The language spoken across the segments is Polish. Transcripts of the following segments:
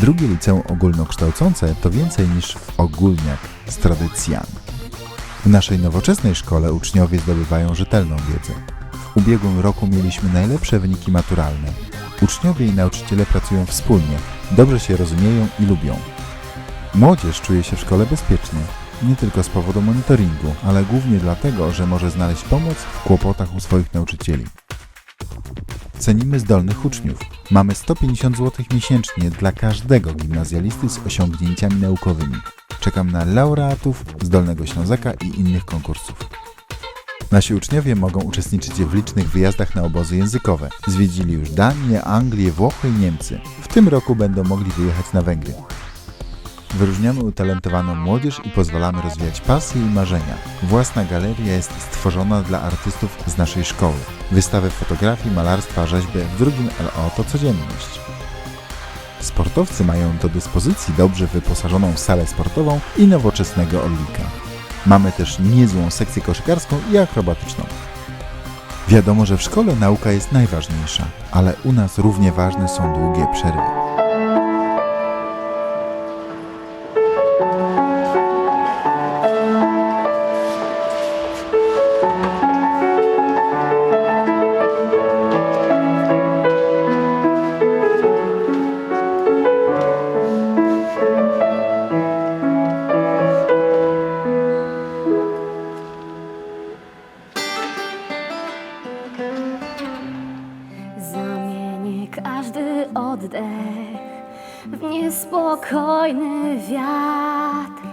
Drugie liceum ogólnokształcące to więcej niż ogólniak z tradycjami. W naszej nowoczesnej szkole uczniowie zdobywają rzetelną wiedzę. W ubiegłym roku mieliśmy najlepsze wyniki maturalne. Uczniowie i nauczyciele pracują wspólnie, dobrze się rozumieją i lubią. Młodzież czuje się w szkole bezpiecznie, nie tylko z powodu monitoringu, ale głównie dlatego, że może znaleźć pomoc w kłopotach u swoich nauczycieli. Cenimy zdolnych uczniów. Mamy 150 zł miesięcznie dla każdego gimnazjalisty z osiągnięciami naukowymi. Czekam na laureatów z Ślązaka i innych konkursów. Nasi uczniowie mogą uczestniczyć w licznych wyjazdach na obozy językowe. Zwiedzili już Danię, Anglię, Włochy i Niemcy. W tym roku będą mogli wyjechać na Węgry. Wyróżniamy utalentowaną młodzież i pozwalamy rozwijać pasje i marzenia. Własna galeria jest stworzona dla artystów z naszej szkoły. Wystawy fotografii, malarstwa, rzeźby w drugim LO to codzienność. Sportowcy mają do dyspozycji dobrze wyposażoną salę sportową i nowoczesnego Orlika. Mamy też niezłą sekcję koszykarską i akrobatyczną. Wiadomo, że w szkole nauka jest najważniejsza, ale u nas równie ważne są długie przerwy. Każdy oddech w niespokojny wiatr,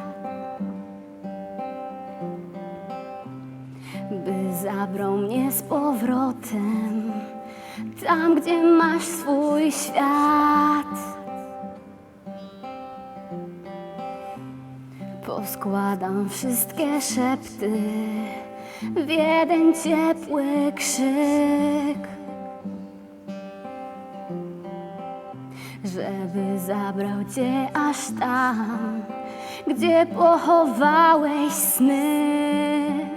by zabrał mnie z powrotem tam, gdzie masz swój świat. Poskładam wszystkie szepty w jeden ciepły krzyk. żeby zabrał cię aż tam, gdzie pochowałeś sny.